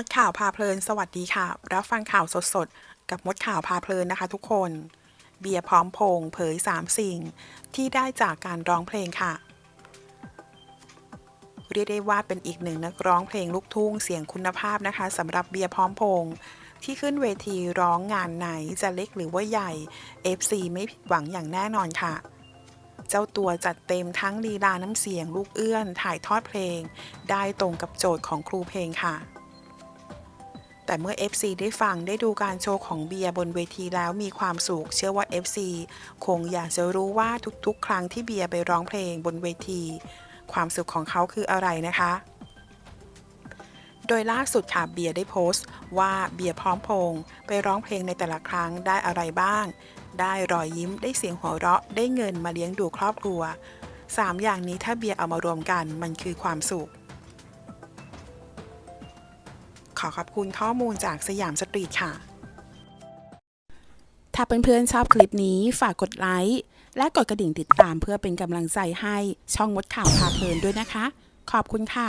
มดข่าวพาเพลิน สวัสดีค่ะ รับฟังข่าวสดๆ กับมดข่าวพาเพลินนะคะทุกคน เบียร์พร้อมพงเผย 3 สิ่ง ที่ได้จากการร้องเพลงค่ะ เรียกได้ว่าเป็นอีกหนึ่งนักร้องเพลงลูกทุ่งเสียงคุณภาพนะคะสำหรับเบียร์พร้อมพงที่ขึ้นเวทีร้องงานไหนจะเล็กหรือว่าใหญ่ FC ไม่ผิดหวังอย่างแน่นอนค่ะเจ้าตัวจัดเต็มทั้งลีลาน้ำเสียงลูกเอื้อน ถ่ายทอดเพลง ได้ตรงกับโจทย์ของครูเพลงค่ะ แต่เมื่อ FC ได้ฟังได้ดูการโชว์ของเบียร์บนเวทีแล้วมีความสุขเชื่อว่า FC คงอยากจะรู้ว่าทุกๆ ครั้งที่เบียร์ไปร้องเพลงบนเวที ความสุขของเขาคืออะไรนะคะ โดยล่าสุดค่ะเบียร์ได้โพสต์ ว่าเบียร์พร้อมพงไปร้องเพลงในแต่ละครั้งได้อะไรบ้าง ได้รอยยิ้มได้เสียงหัวเราะได้เงินมาเลี้ยงดูครอบครัวสามอย่างนี้ถ้าเบียร์เอามารวมกันมันคือความสุข ขอขอบคุณข้อมูลจากสยามสตรีทค่ะ ถ้าเพื่อนๆชอบคลิปนี้ฝากกดไลค์และกดกระดิ่งติดตามเพื่อเป็นกำลังใจให้ช่องมดข่าวพาเพลินด้วยนะคะ ขอบคุณค่ะ